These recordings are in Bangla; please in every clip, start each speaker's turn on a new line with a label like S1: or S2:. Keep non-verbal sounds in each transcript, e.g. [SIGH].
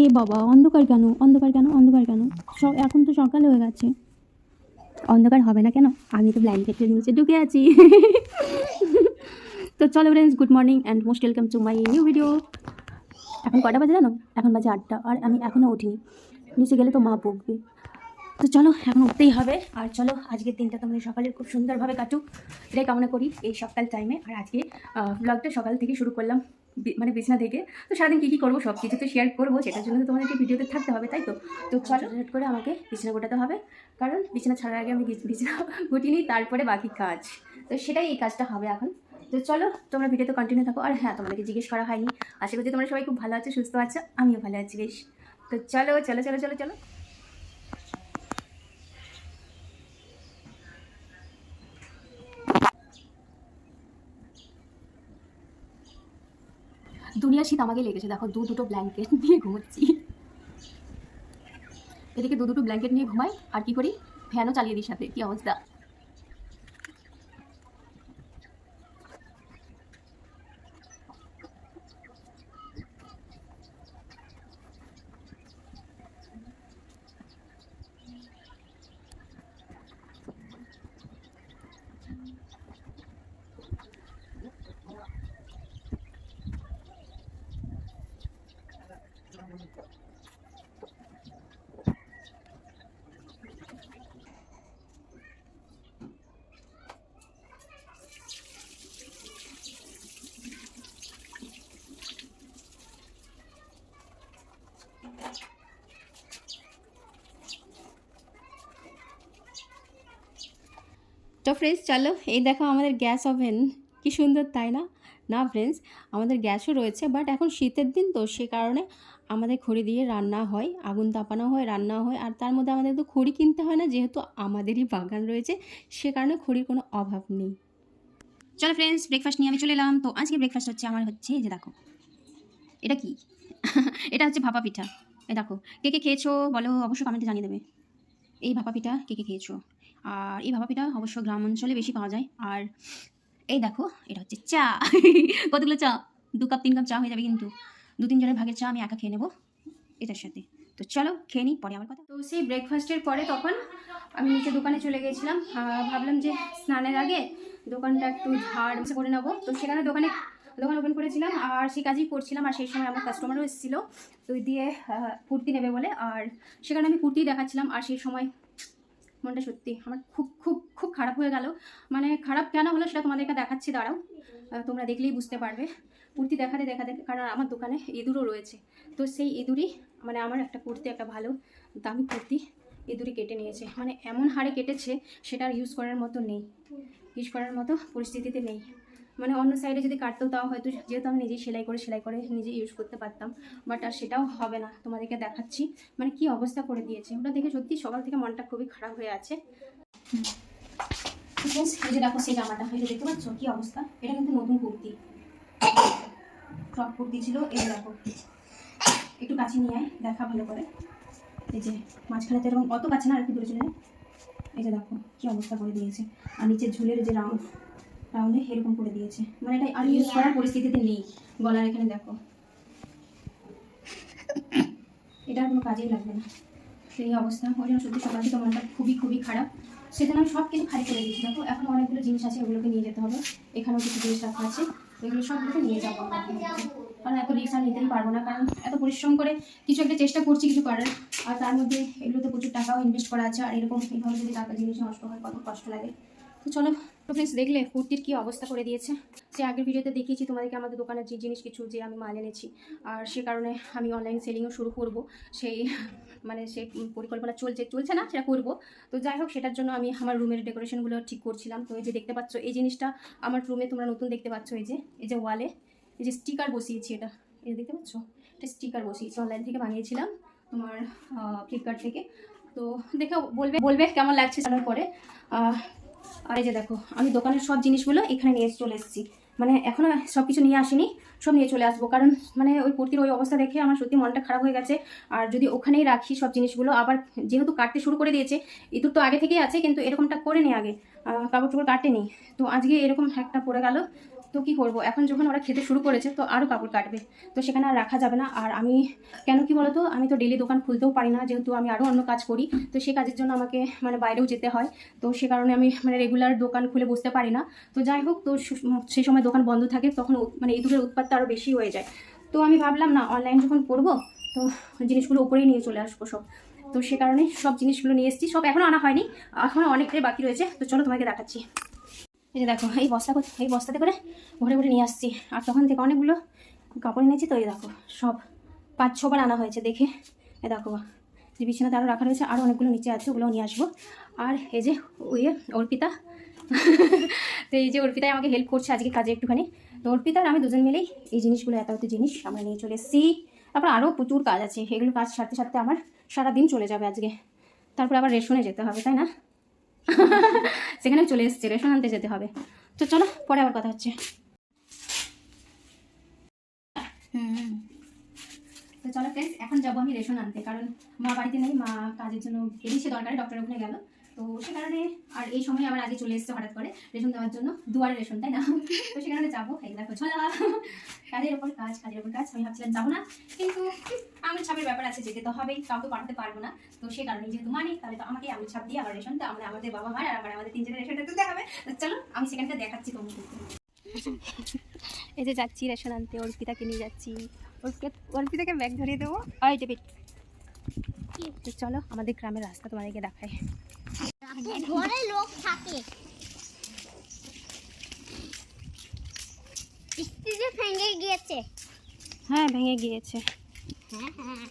S1: এ বাবা, অন্ধকার কেন? অন্ধকার কেন? অন্ধকার কেন? সব এখন তো সকাল হয়ে গেছে। অন্ধকার হবে না কেন? আমি তো ব্ল্যাঙ্কেটের নিচে ঢুকে আছি। তো চলো friends good morning and most welcome to my new video এখন কটা বাজে জানো? এখন বাজে আটটা, আর আমি এখনও উঠিনি। নিচে গেলে তো মা বকবে। তো চলো, এখন উঠতেই হবে। আর চলো, আজকের দিনটা তোমাদের সকালের খুব সুন্দরভাবে কাটুক। এটাই কামনা করি এই সকাল টাইমে আর আজকে ব্লগটা সকাল থেকে শুরু করলাম মানে বিছনা থেকে। তো সারাদিন কী কী করব, সব কিছু তো শেয়ার করব, সেটার জন্য তো তোমাদেরকে ভিডিওতে থাকতে হবে, তাই তো? তো চলো ঝট করে আমাকে বিছানা গোটাতে হবে। কারণ বিছানা ছাড়ার আগে আমি বিছ- বিছানা [LAUGHS] গুটি নিই, তারপরে বাকি কাজ। তো সেটাই এই কাজটা হবে এখন। তো চলো, তোমরা ভিডিওতে কন্টিনিউ থাকো। আর হ্যাঁ তোমাদেরকে জিজ্ঞেস করা হয়নি। আশা করছি তোমরা সবাই খুব ভালো আছো, সুস্থ আছো। আমিও ভালো আছি, বেশ। তো চলো চলো চলো চলো চলো। দুনিয়ার শীত আমাকে লেগেছে, দেখো দু দুটো ব্ল্যাঙ্কেট [LAUGHS] নিয়ে ঘুমোচ্ছি। এদিকে দু দুটো ব্ল্যাঙ্কেট নিয়ে ঘুমাই, আর কি করি? ফ্যানও চালিয়ে দিই সাথে, কি অবস্থা? তো ফ্রেন্ডস চলো, এই দেখো আমাদের গ্যাস ওভেন কি সুন্দর, তাই না? না ফ্রেন্ডস আমাদের গ্যাসও রয়েছে বাট এখন শীতের দিন তো, সে কারণে আমাদের খড়ি দিয়ে রান্না হয়, আগুন তাপানো হয়, রান্না হয়, আর তার মধ্যে আমাদের তো খড়ি কিনতে হয় না, যেহেতু আমাদেরই বাগান রয়েছে, সে কারণে খড়ির কোনো অভাব নেই। চলো ফ্রেন্ডস ব্রেকফাস্ট নিয়ে আমি চলে এলাম। তো আজকে ব্রেকফাস্ট হচ্ছে আমার হচ্ছে, এই যে দেখো, এটা কি? [LAUGHS] এটা হচ্ছে ভাপা পিঠা। এই দেখো, কে কে খেয়েছো বলো, অবশ্যই কমেন্টে জানিয়ে দেবে। এই ভাপা পিঠা কে কে খেয়েছো? আর এই ভাপা পিঠা অবশ্য গ্রাম অঞ্চলে বেশি পাওয়া যায়। আর এই দেখো এটা হচ্ছে চা। [LAUGHS] কতগুলো চা? দু কাপ তিন কাপ চা হয়ে যাবে কিন্তু। দু তিনজনের ভাগের চা আমি একা খেয়ে নেব এটার সাথে। তো চলো খেয়ে নিই পরে আমার কথা। তো সেই ব্রেকফাস্টের পরে তখন আমি নিচে দোকানে চলে গিয়েছিলাম। আহ, ভাবলাম যে স্নানের আগে দোকানটা একটু ঝাড় করে নেব। তো সেখানে দোকানে দোকান ওপেন করেছিলাম আর সেই কাজই করছিলাম আর সেই সময় আমার কাস্টমারও এসেছিল। ওই দিয়ে কুর্তি নেবে বলে আর সেখানে আমি কুর্তি দেখাচ্ছিলাম আর সেই সময় মনটা সত্যি আমার খুব খুব খুব খারাপ হয়ে গেল। মানে খারাপ কেন হলো সেটা তোমাদেরকে দেখাচ্ছি, দাঁড়াও। তোমরা দেখলেই বুঝতে পারবে। কুর্তি দেখাতে দেখাতে, কারণ আমার দোকানে ইঁদুরও রয়েছে। তো সেই ইঁদুরই মানে আমার একটা কুর্তি, একটা ভালো দামি কুর্তি ইঁদুরই কেটে নিয়েছে। মানে এমন হারে কেটেছে, সেটা ইউজ করার মতো নেই। ইউজ করার মতো পরিস্থিতিতে নেই। মানে অন্য সাইডে যদি কাটতেও তাও হয়তো, যেহেতু আমি নিজেই সেলাই করে সেলাই করে নিজে ইউজ করতে পারতাম বাট আর সেটাও হবে না। তোমাদেরকে দেখাচ্ছি মানে কি অবস্থা করে দিয়েছে। ওটা দেখে সত্যি সকাল থেকে মনটা খুবই খারাপ হয়ে আছে। এই যে দেখো সেই জামাটা যে দেখতে পাচ্ছ কি অবস্থা? এটা কিন্তু নতুন কুর্তি। ফ্রক কুর্তি ছিল, এই দেখো। একটু কাছে নিয়ে আয়, দেখা ভালো করে। এই যে মাঝখানে তো এরকম অত কাছে না, আর একটু দূরে চলে এই যে দেখো, কি অবস্থা করে দিয়েছে। আর নিচের ঝুলের যে রাউন্ড রাউন্ডে এরকম করে দিয়েছে। মানে এটা আর ইউজ করার পরিস্থিতিতে নেই। গলার এখানে দেখো। এটা কোনো কাজেই লাগবে না। সেই অবস্থা। ওই জন্য সত্যি সকাল থেকে মনটা খুবই খুবই খারাপ। সেখানে আমি সব কিছু খালি করে দিয়েছি। দেখো এখন অনেকগুলো জিনিস আছে ওগুলোকে নিয়ে যেতে হবে। এখানেও কিছু জিনিস রাখা আছে। এগুলো সবগুলোকে নিয়ে যাব কারণ এত রিক্স আর নিতেই পারব না। কারণ এত পরিশ্রম করে কিছু একটা চেষ্টা করছি কিছু করার। আর তার মধ্যে এগুলোতে প্রচুর টাকাও ইনভেস্ট করা আছে। আর এরকম এইভাবে যদি টাকা জিনিস নষ্ট হয় কত কষ্ট লাগে। তো চলো তো ফ্রেন্ডস দেখলে কুর্তির কি অবস্থা করে দিয়েছে? সে আগের ভিডিওতে দেখিয়েছি তোমাদেরকে আমাদের দোকানের যে জিনিস কিছু যে আমি মাল এনেছি, আর সে কারণে আমি অনলাইন সেলিংও শুরু করব। সেই মানে সে পরিকল্পনা চলছে চলছে না, সেটা করব। তো যাই হোক, সেটার জন্য আমি আমার রুমের ডেকোরেশনগুলো ঠিক করছিলাম। তো এই যে দেখতে পাচ্ছ, এই জিনিসটা আমার রুমে তোমরা নতুন দেখতে পাচ্ছ, এই যে এই যে ওয়ালে এই যে স্টিকার বসিয়েছি এটা। এই দেখতে পাচ্ছ? এটা স্টিকার বসিয়েছি অনলাইন থেকে বানিয়েছিলাম তোমার ফ্লিপকার্ট থেকে। তো দেখে বলবে বলবে কেমন লাগছে জানার পরে। আর এই যে দেখো, আমি দোকানের সব জিনিসগুলো এখানে নিয়ে চলে এসেছি। মানে এখনও সব কিছু নিয়ে আসিনি, সব নিয়ে চলে আসব। কারণ মানে ওই কুর্তির ওই অবস্থা দেখে আমার সত্যি মনটা খারাপ হয়ে গেছে। আর যদি ওখানেই রাখি সব জিনিসগুলো, আবার যেহেতু কাটতে শুরু করে দিয়েছে ইঁদুর তো আগে থেকেই আছে, কিন্তু এরকমটা করে নি আগে। কাপড় চোপড় কাটেনি। তো আজকে এরকম একটা পড়ে গেল। তো কি করব? এখন যখন ওরা খেতে শুরু করেছে, তো আরও কাপড় কাটবে। তো সেখানে আর রাখা যাবে না। আর আমি, কেন কি বলতো? আমি তো ডেলি দোকান খুলতেও পারি না। যেহেতু আমি আরও অন্য কাজ করি, তো সেই কাজের জন্য আমাকে মানে বাইরেও যেতে হয়। তো সে কারণে আমি মানে রেগুলার দোকান খুলে বসতে পারি না। তো যাই হোক, তো সেই সময় দোকান বন্ধ থাকে, তখন মানে ইঁদুরের উৎপাতটা আরও বেশি হয়ে যায়। তো আমি ভাবলাম, না অনলাইন যখন করব, তো জিনিসগুলো উপরেই নিয়ে চলে আসব সব। তো সে কারণে সব জিনিসগুলো নিয়ে এসেছি। সব এখনও আনা হয়নি। এখনও অনেকটাই বাকি রয়েছে। তো চলো তোমাকে দেখাচ্ছি। এই যে দেখো, এই বস্তা এই বস্তাতে করে ভরে ভরে নিয়ে আসছি। আর তখন থেকে অনেকগুলো কাপড় এনেছি তো, এই দেখো, সব পাঁচ ছবার আনা হয়েছে, দেখে। এ দেখো, যে বিছানাতে আরও রাখা রয়েছে আরও অনেকগুলো নিচে আছে, ওগুলোও নিয়ে আসব। আর এই যে ওই অর্পিতা, তো এই যে অর্পিতাই আমাকে হেল্প করছে আজকে কাজে একটুখানি। তো অর্পিতা আর আমি দুজন মিলেই এই জিনিসগুলো, এত এত জিনিস আমরা নিয়ে চলে এসেছি। তারপর আরও প্রচুর কাজ আছে, এগুলো কাজ সারতে সারতে আমার সারা দিন চলে যাবে আজকে। তারপর আবার রেশনে যেতে হবে, তাই না? সেখানে চলে এসছে, রেশন আনতে যেতে হবে। তো চলো, পরে আবার কথা হচ্ছে। তো চলো ফ্রেন্ডস এখন যাব আমি রেশন আনতে, কারণ মা বাড়িতে নেই, মা কাজের জন্য বেরিয়েছে, দরকারে ডক্টর ওখানে গেল। তো সে কারণে আর এই সময় আবার আগে চলে এসছে হঠাৎ করে রেশন দেওয়ার জন্য, দুয়ারে রেশন, তাই না? তো সে কারণে যাব দেখো চলো। কাজের ওপর কাজ, কাজের ওপর কাজ, আমি ভাবছিলাম যাব না, কিন্তু আঙুল ছাপের ব্যাপার আছে, যেতে তো হবেই কাউকে পাঠাতে পারব না। তো সে কারণে যেহেতু মানি, তাহলে তো আমাকে আঙুল ছাপ দিয়ে আবার রেশনটা আমরা আমাদের বাবা মার আর আবার আমাদের তিনজনের রেশনটা দিতে হবে। তো চলো, আমি সেখানটা দেখাচ্ছি তোমাকে এই যে যাচ্ছি রেশন আনতে, অর্পিতাকে নিয়ে যাচ্ছি। অর্পিতা, অর্পিতাকে ব্যাগ ধরিয়ে দেবো। টেপিট তো চলো, আমাদের গ্রামের রাস্তা তোমাদেরকে দেখায়
S2: ঘরে লোক থাকে। ভেঙে গিয়েছে।
S1: হ্যাঁ ভেঙে গিয়েছে।
S2: হ্যাঁ হ্যাঁ।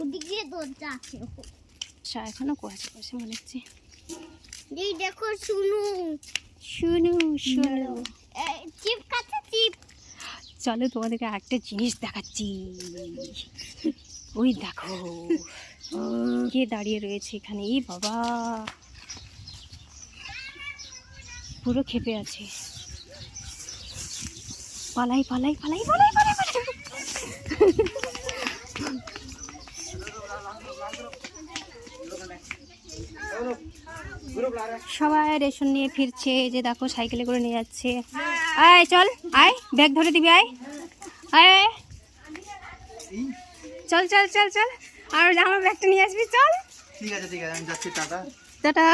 S2: ওদিক দিয়ে দরজা আছে
S1: আচ্ছা এখনও কুয়াশা কুয়াশা মনে হচ্ছে।
S2: এই দেখো শুনু।
S1: শুনু শুনু।
S2: চিপ কাছে চিপ
S1: চলো তোমাদেরকে একটা জিনিস দেখাচ্ছি। ওই দেখো। কে দাঁড়িয়ে রয়েছে এখানে। এই বাবা। পুরো খেপে আছে। পালাই পালাই পালাই পালাই পালাই পালাই। সবাই রেশন নিয়ে ফিরছে, যে দেখো সাইকেলে করে নিয়ে যাচ্ছে। আয় চল, আয়, ব্যাগ ধরে দিবি আয় আয়। চল চল চল চল। আর আমার ব্যাগটা নিয়ে আসবি চল।
S3: ঠিক আছে ঠিক আছে আমি যাচ্ছি টাটা।
S1: টাটা।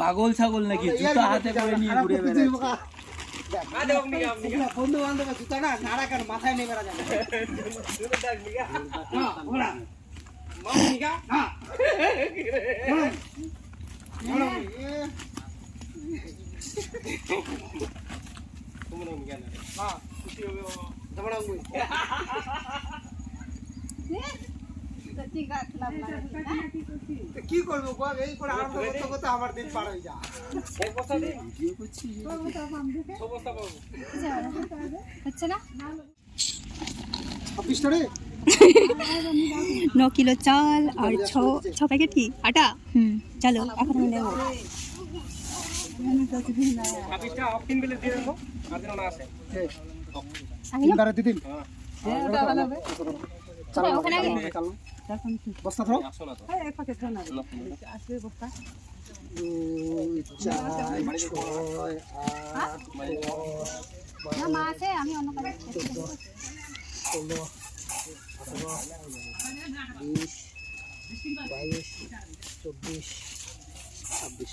S4: পাগল ছাগল নাকি? জুতো হাতে করে নিয়ে ঘুরে বেড়াচ্ছে।
S3: বন্ধু বান্ধব জুতা না নাড়া কেন মাথায় নেই বেড়া যাবে কি করব বল? এই করে আরম্ভ করতে করতে আমার দিন পার হয়ে যায়।
S1: হচ্ছে না?
S3: ছাব্বিশটা রে।
S1: ন কিলো চাল আর ছ ছ প্যাকেট কি? আটা? হুম চলো এখন আমি নেব? ওখানে আগে।
S3: বস্তা ধরো। দুই চার ছয় আট
S1: না মা আছে আমি অন্য কাজে
S3: ষোলো আঠারো বিশ বাইশ চব্বিশ ছাব্বিশ।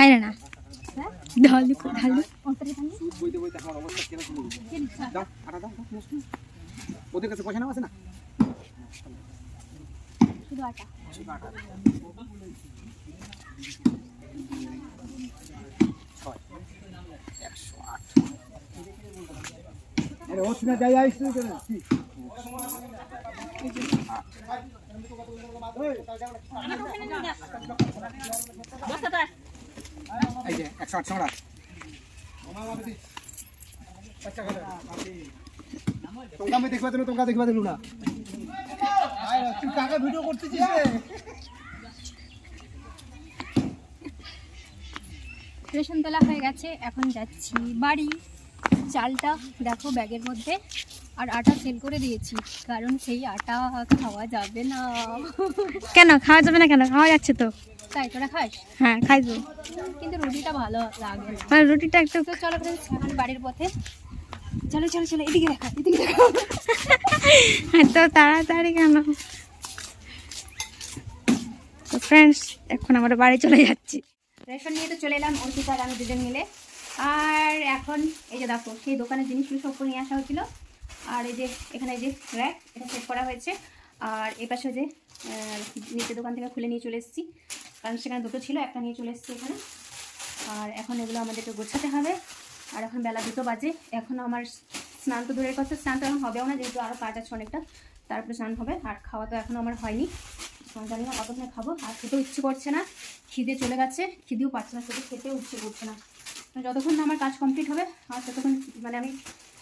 S1: খাই না ঢালু ঢালু
S3: ওদের কাছে পয়সা নেওয়া আছে না একশো আট। আরে ও শুনে যাই আইস তুই কেন? এই যে, একশো আট সমরা তোমরা আমি দেখবা দিল তোমরা দেখবা দিল না কাকা ভিডিও করতেছিস
S2: রেশন তোলা হয়ে গেছে, এখন যাচ্ছি বাড়ি। চালটা দেখো ব্যাগের মধ্যে আর আটা সেল করে দিয়েছি কারণ সেই আটা খাওয়া যাবে না।
S5: কেন? খাওয়া যাবে না কেন? খাওয়া যাচ্ছে তো।
S2: তাই তোরা খাস?
S5: হ্যাঁ খাইবো
S2: কিন্তু রুটিটা ভালো লাগে
S5: আর রুটিটা একটু
S2: তো চলো এখন বাড়ির পথে। চলো চলো চলো এদিকে দেখো এদিকে দেখো।
S5: এত তাড়াতাড়ি কেন? তো ফ্রেন্ডস এখন আমরা বাড়ি চলে যাচ্ছি।
S1: রেশন নিয়ে তো চলে এলাম অর্পিতা আর আমি দুজন মিলে। আর এখন এই যে দেখো, সেই দোকানের জিনিসগুলো সব নিয়ে আসা হয়েছিল। আর এই যে এখানে যে র্যাক এটা সেট করা হয়েছে। আর এ পাশে যে নিচে দোকান থেকে খুলে নিয়ে চলে এসেছি। কারণ সেখানে দুটো ছিল, একটা নিয়ে চলে এসেছি এখানে। আর এখন এগুলো আমাদেরকে গোছাতে হবে। আর এখন বেলা দুটো বাজে। এখন আমার স্নান তো দূরের কথা স্নান তো এখন হবেও না, যেহেতু আরও কাজ আছে অনেকটা। তারপরে স্নান হবে, আর খাওয়া তো এখনও আমার হয়নি। জানি না কতক্ষণে খাব। আর খেতেও ইচ্ছে করছে না। খিদে চলে গেছে। খিদেও পাচ্ছে না, শুধু খেতেও ইচ্ছে করছে না। যতক্ষণ না আমার কাজ কমপ্লিট হবে আর ততক্ষণ মানে আমি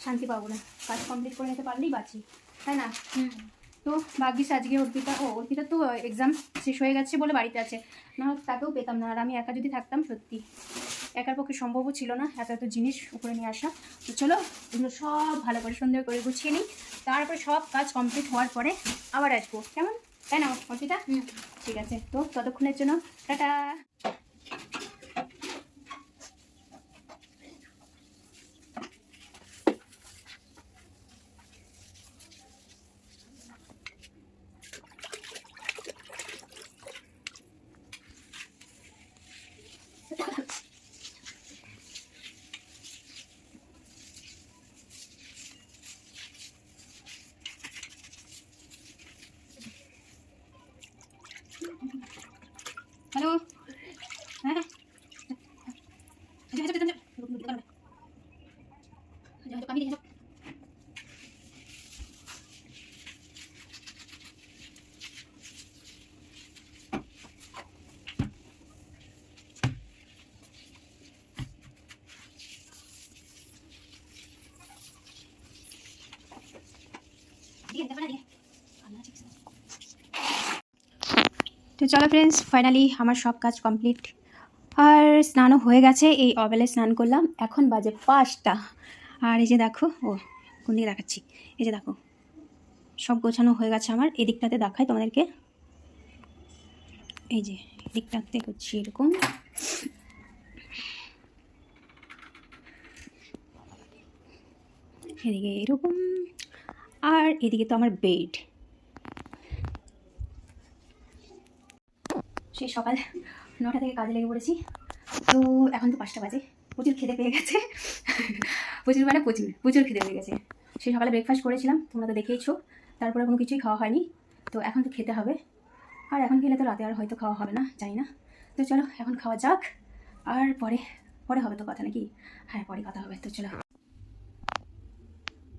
S1: শান্তি পাবো না। কাজ কমপ্লিট করে নিতে পারলেই বাঁচি তাই না? তো ভাগ্যিস আজকে অর্পিতা ও অর্পিতা তো এক্সাম শেষ হয়ে গেছে বলে বাড়িতে আছে। না তাকেও পেতাম না আর আমি একা যদি থাকতাম সত্যি। একার পক্ষে সম্ভবও ছিল না এত এত জিনিস উপরে নিয়ে আসা। তো চলো এগুলো সব ভালো করে সুন্দর করে গুছিয়ে নিই। তারপরে সব কাজ কমপ্লিট হওয়ার পরে আবার আসব। কেমন? তাই না অর্পিতা? ঠিক আছে তো ততক্ষণের জন্য টাটা! হ্যালো হ্যাঁ হ্যাঁ আচ্ছা, আচ্ছা, আচ্ছা, আচ্ছা, দোকানে। আচ্ছা, আচ্ছা, কামিয়ে দিয়ে যাও। দিকে, দেখো না, দিকে। আল্লাহ, ঠিক আছে। তো চলো ফ্রেন্ডস ফাইনালি আমার সব কাজ কমপ্লিট আর স্নানও হয়ে গেছে, এই অবেলে স্নান করলাম। এখন বাজে পাঁচটা। আর এই যে দেখো, ও, কোন দিকে দেখাচ্ছি? এই যে দেখো, সব গোছানো হয়ে গেছে আমার। এদিকটাতে দেখাই তোমাদেরকে। এই যে, এদিকটাতে করছি এরকম। এদিকে এরকম। আর এদিকে তো আমার বেড সেই সকাল নটা থেকে কাজে লেগে পড়েছি। তো এখন তো পাঁচটা বাজে। প্রচুর খেতে পেয়ে গেছে। প্রচুর মানে প্রচুর প্রচুর খেতে পেয়ে গেছে। সেই সকালে ব্রেকফাস্ট করেছিলাম, তোমরা তো দেখেইছো। তারপরে কোনো কিছুই খাওয়া হয়নি। তো এখন তো খেতে হবে। আর এখন খেলে তো রাতে আর হয়তো খাওয়া হবে না, জানি না। তো চলো, এখন খাওয়া যাক। আর পরে পরে হবে তো কথা নাকি? হ্যাঁ পরে কথা হবে। তো চলো।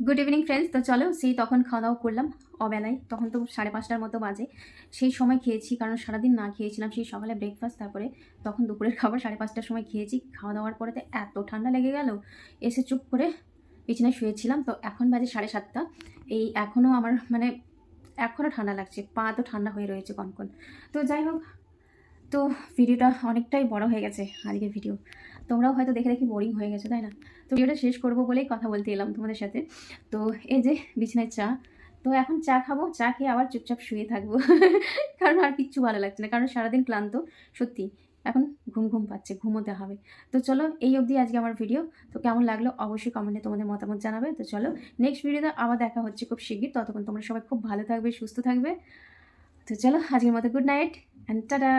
S1: গুড ইভিনিং ফ্রেন্ডস তো চলো, সেই তখন খাওয়া দাওয়া করলাম। অবেলায়, তখন তো সাড়ে পাঁচটার মতো বাজে। সেই সময় খেয়েছি, কারণ সারাদিন না খেয়েছিলাম, সেই সকালে ব্রেকফাস্ট তারপরে তখন দুপুরের খাবার সাড়ে পাঁচটার সময় খেয়েছি। খাওয়া দাওয়ার পরে তো এত ঠান্ডা লেগে গেল, এসে চুপ করে বিছানায় শুয়েছিলাম। তো এখন বাজে সাড়ে সাতটা। এই এখনও আমার মানে এখনও ঠান্ডা লাগছে, পা তো ঠান্ডা হয়ে রয়েছে কনকন। তো যাই হোক, তো ভিডিওটা অনেকটাই বড় হয়ে গেছে আজকের ভিডিও। তোমরাও হয়তো দেখে দেখে বোরিং হয়ে গেছে, তাই না? তো ভিডিওটা শেষ করব বলেই কথা বলতে এলাম তোমাদের সাথে। তো এই যে বিছানায় চা তো এখন চা খাব, চা খেয়ে আবার চুপচাপ শুয়ে থাকব। [LAUGHS] কারণ আর কিচ্ছু ভালো লাগছে না, কারণ সারাদিন ক্লান্ত, সত্যি। এখন ঘুম ঘুম পাচ্ছে, ঘুমোতে হবে। তো চলো, এই অবধি আজকে আমার ভিডিও তো কেমন লাগল অবশ্যই কমেন্টে তোমাদের মতামত জানাবে। তো চলো নেক্সট ভিডিওতে আবার দেখা হচ্ছে খুব শিগগির। ততক্ষণ তোমরা সবাই খুব ভালো থাকবে, সুস্থ থাকবে। তো চলো, আজকের মতো গুড নাইট অ্যান্ড টাটা